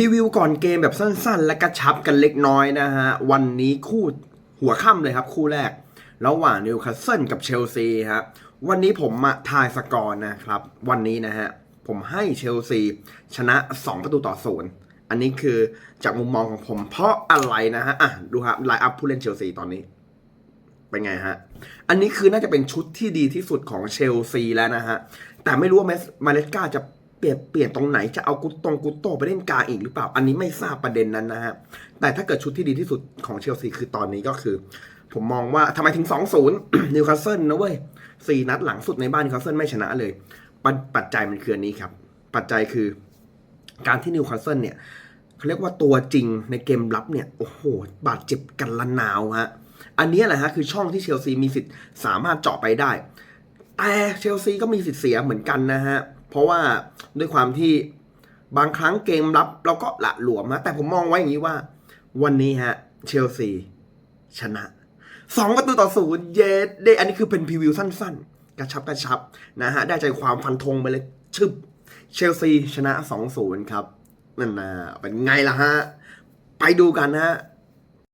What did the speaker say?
พรีวิวก่อนเกมแบบสั้นๆ และกระชับกันเล็กน้อยนะฮะ วันนี้คู่หัวค่ำเลยครับ คู่แรก ระหว่างนิวคาสเซิลกับเชลซีครับวันนี้ผมมาทายสกอร์นะครับ วันนี้นะฮะ ผมให้เชลซี ชนะ 2 ประตูต่อศูนย์อันนี้คือจากมุมมองของผมเพราะอะไรนะฮะ อะ ดูครับไลน์อัพผู้เล่นเชลซีตอนนี้ เป็นไงฮะ อันนี้คือน่าจะเป็นชุดที่ดีที่สุดของเชลซีแล้วนะฮะ แต่ไม่รู้ว่าเมสมาเลสกาจะ เปลี่ยนเปลี่ยนตรงไหนจะเอากุตตงกุตโตไปเล่นกลางอีกหรือเปล่า อันนี้ไม่ทราบประเด็นนั้นนะฮะแต่ถ้าเกิดชุดที่ดีที่สุดของเชลซีคือตอนนี้ก็คือ ผมมองว่าทำไมถึง 2-0 นิวคาสเซิลนะเว้ยสี่นัดหลังสุดในบ้านนิวคาสเซิลไม่ชนะเลยปปัจจัยมันคืออันนี้ครับ ปัจจัยคือ การที่นิวคาสเซิลเนี่ยเขาเรียกว่าตัวจริงในเกมรับเนี่ยโอ้โห บาดเจ็บกันละนาวฮะอันนี้แหละฮะคือช่องที่เชลซีมีสิทธิ์สามารถเจาะไปได้ แต่เชลซีก็มีสิทธิ์เสียเหมือนกันนะฮะ เพราะว่าด้วยความที่บางครั้งเกมรับเราก็ละหลวมนะแต่ผมมองไว้อย่างนี้ว่า วันนี้ฮะ เชลซี ชนะสองประตูต่อศูนย์เยสเดอันนี้คือเป็นพรีวิวสั้นๆ กระชับกระชับนะฮะ ได้ใจความฟันธงไปเลยชึบเชลซีชนะ2-0ครับนั่นนะเป็นไงล่ะฮะ ไปดูกันนะฮะ